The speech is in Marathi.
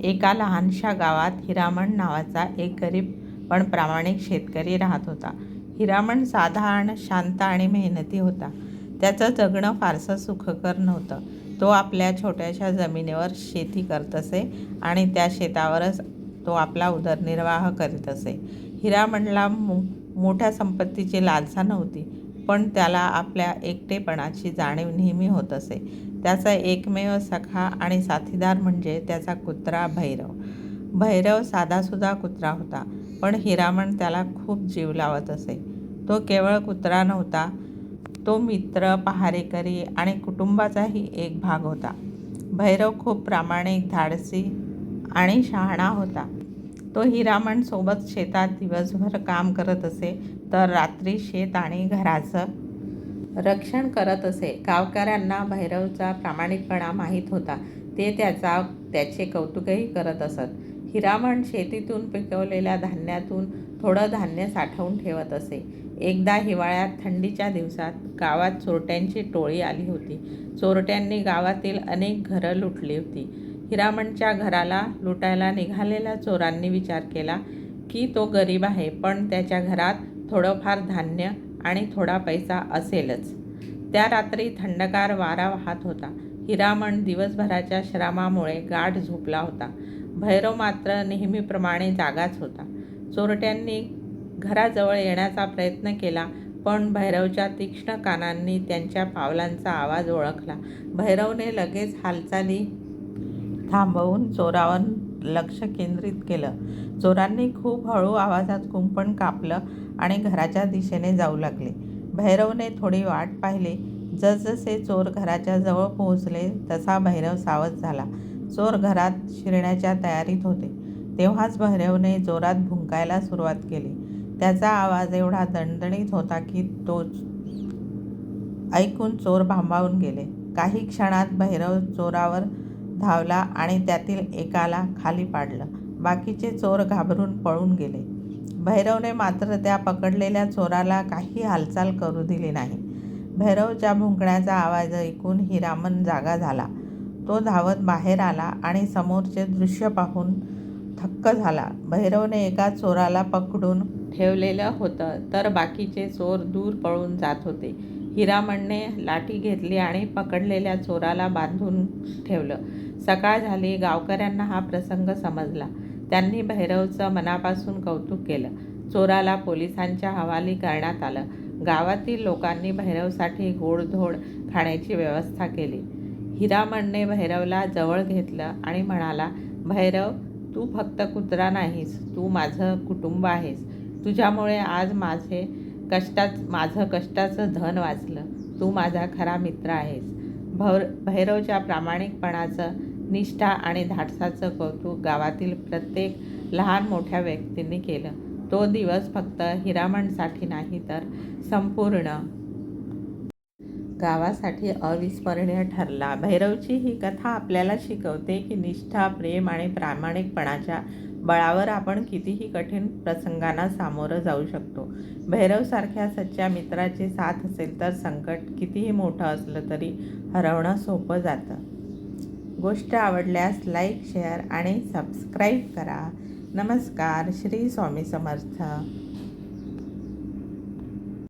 एका लहानशा गावात हिरामण नावाचा एक गरीब पण प्रामाणिक शेतकरी राहत होता. हिरामण साधारण शांत आणि मेहनती होता. त्याचं जगणं फारसं सुखकर नव्हतं. तो आपल्या छोट्याशा जमिनीवर शेती करत असे आणि त्या शेतावरच तो आपला उदरनिर्वाह करीत असे. हिरामणला मो मोठ्या संपत्तीची लालसा नव्हती, पण त्याला आपल्या एकटेपणाची जाणीव नेहमी होत असे. त्याचा एकमेव सखा आणि साथीदार म्हणजे त्याचा कुत्रा भैरव. भैरव साधासुधा कुत्रा होता, पण हिरामण त्याला खूप जीव लावत असे. तो केवळ कुत्रा नव्हता, तो मित्र, पहारेकरी आणि कुटुंबाचाही एक भाग होता. भैरव खूप प्रामाणिक, धाडसी आणि शहाणा होता. तो हिरामण सोबत शेतात दिवसभर काम करत असे, तर रात्री शेत आणि घराचं रक्षण करत असे. गावकऱ्यांना भैरवचा प्रामाणिकपणा माहीत होता. ते त्याचा त्याचे कौतुकही करत असत. हिरामण शेतीतून पिकवलेल्या धान्यातून थोडं धान्य साठवून ठेवत असे. एकदा हिवाळ्यात थंडीच्या दिवसात गावात चोरट्यांची टोळी आली होती. चोरट्यांनी गावातील अनेक घरं लुटली होती. हिरामणच्या घराला लुटायला निघालेल्या चोरांनी विचार केला की तो गरीब आहे, पण त्याच्या घरात थोडंफार धान्य आणि थोडा पैसा असेलच. त्या रात्री थंडगार वारा वाहत होता. हिरामण दिवसभराच्या श्रमामुळे गाढ झोपला होता. भैरव मात्र नेहमीप्रमाणे जागाच होता. चोरट्यांनी घराजवळ येण्याचा प्रयत्न केला, पण भैरवच्या तीक्ष्ण कानांनी त्यांच्या पावलांचा आवाज ओळखला. भैरवने लगेच हालचाली थांबवून चोरांवर लक्ष केंद्रित केलं. चोरांनी खूप हळू आवाजात कुंपण कापलं आणि घराच्या दिशेने जाऊ लागले. भैरवने थोडी वाट पाहिली. जसजसे चोर घराच्या जवळ पोहोचले, तसा भैरव सावध झाला. चोर घरात शिरण्याच्या तयारीत होते. तेव्हाच भैरवने जोरात भुंकायला सुरुवात केली. त्याचा आवाज एवढा दणदणीत होता की तो ऐकून चोर भांबावून गेले. काही क्षणात भैरव चोरावर धावला आणि त्यातील एकाला खाली पाडलं. बाकीचे चोर घाबरून पळून गेले. भैरवने मात्र त्या पकडलेल्या चोराला काही हालचाल करू दिली नाही. भैरवच्या भुंकण्याचा आवाज ऐकून हिरामन जागा झाला. तो धावत बाहेर आला आणि समोरचे दृश्य पाहून थक्क झाला. भैरवने एका चोराला पकडून ठेवलेलं होतं, तर बाकीचे चोर दूर पळून जात होते. हिरामणने लाठी घेतली आणि पकडलेल्या चोराला बांधून ठेवलं. सकाळ झाली. गावकऱ्यांना हा प्रसंग समजला. त्यांनी भैरवचं मनापासून कौतुक केलं. चोराला पोलिसांच्या हवाली करण्यात आलं. गावातील लोकांनी भैरवसाठी गोडधोड खाण्याची व्यवस्था केली. हिरामणने भैरवला जवळ घेतलं आणि म्हणाला, भैरव, तू फक्त कुत्रा नाहीस, तू माझं कुटुंब आहेस. तुझ्यामुळे आज माझे कष्टाचं धन वाचलं. तू माझा खरा मित्र आहेस. भैरवच्या प्रामाणिकपणाचं, निष्ठा आणि धाडसाचं कौतुक गावातील प्रत्येक लहान-मोठ्या व्यक्तींनी केलं. तो दिवस फक्त हिरामणसाठी नाही, तर संपूर्ण गावासाठी अविस्मरणीय ठरला. भैरवची ही कथा आपल्याला शिकवते की निष्ठा, प्रेम आणि प्रामाणिकपणाच्या बळावर आपण कितीही कठीण प्रसंगांना सामोरं जाऊ शकतो. भैरवसारख्या सच्च्या मित्राची साथ असेल तर संकट कितीही मोठं असलं तरी हरवणं सोपं जातं. गोष्ट आवडल्यास लाईक, शेअर आणि सबस्क्राईब करा. नमस्कार. श्री स्वामी समर्थ.